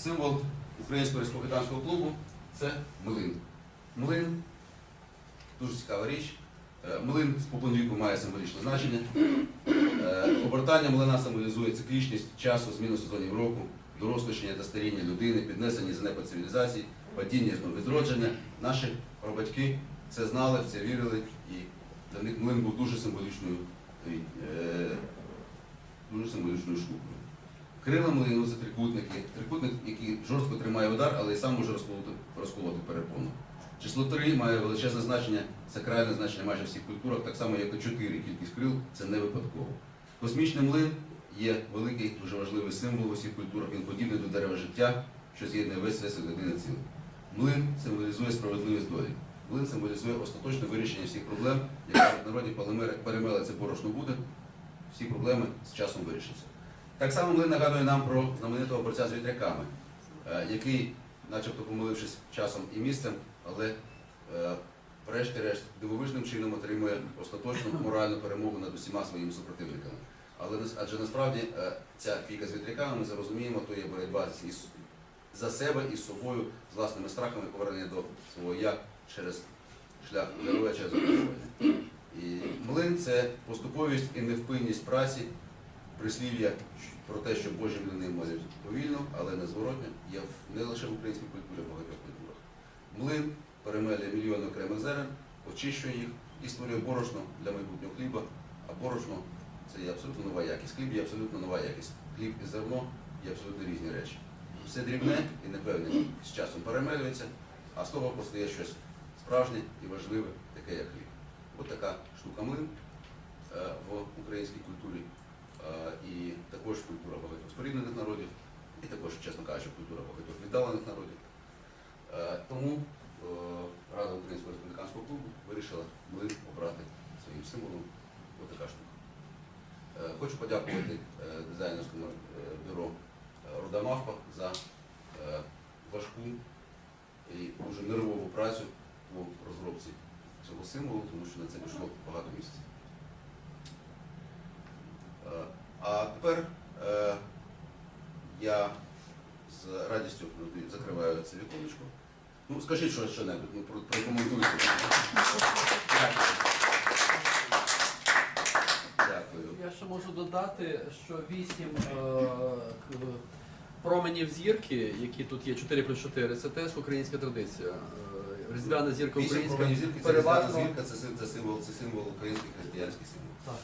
Символ українського республіканського клубу це млин. Млин дуже цікава річ. Е, Млин з віку має символічне значення. Е, Обертання млина символізує циклічність часу, зміну сезонів року, дорослішання та старіння людини, піднесення занепад цивілізації, падіння знову відродження. Наші прабатьки це знали, в це вірили, і для них млин був дуже символічною, е, дуже символічною штукою. Крила млину це трикутники. Трикутник, який жорстко тримає удар, але і сам може розколоти, розколоти перепону. Число 3 має величезне значення, сакральне значення майже всіх культурах, так само як і 4 кількість крил це не випадково. Космічний млин є великий, дуже важливий символ в усіх культурах. Він подібний до дерева життя, що з'єднує весь всесвіт в єдине ціле. Млин символізує справедливість долі. Млин символізує остаточне вирішення всіх проблем. Якщо в народі полемери- перемелиться борошно буде, всі проблеми з часом вирішаться. Так само млин нагадує нам про знаменитого борця з вітряками, е, який, начебто помилившись часом і місцем, але е, врешті-решт дивовижним чином отримує остаточну моральну перемогу над усіма своїми супротивниками. Але адже насправді е, ця фіка з вітряками, ми зрозуміємо, то є боротьба за себе і з собою, з власними страхами, повернення до свого я через шлях героя, через. І млин це поступовість і невпинність праці, прислів'я про те, що Божі млини молять повільно, але незворотно, є не лише в українській культурі, а в багатьох культурах. Млин перемелює мільйони окремих зерен, очищує їх і створює борошно для майбутнього хліба, а борошно це є абсолютно нова якість. Хліб є абсолютно нова якість. Хліб і зерно є абсолютно різні речі. Все дрібне і непевне з часом перемелюється, а з того постає щось справжнє і важливе, таке як хліб. От така штука млин е, в українській культурі. Також культура багатьох споріднених народів, і також, чесно кажучи, культура багатьох віддалених народів. Е, Тому е, Рада Українського республіканського клубу вирішила млин обрати своїм символом. Ось така штука. Е, Хочу подякувати дизайнерському бюро Руда Мавпа за важку і дуже нервову працю по розробці цього символу, тому що на це пішло багато місяців. Е, А тепер е, я з радістю ну, закриваю це віконечко. Ну, скажіть щось що-небудь, ну, про- прокоментуйте. Дякую. Я ще можу додати, що вісім е, променів зірки, які тут є 4 плюс 4, це теж українська традиція. Е, Різдвяна зірка Вісім українська променів зірки це переважно різдвяна зірка, це, це символ, це символ український християнський символ.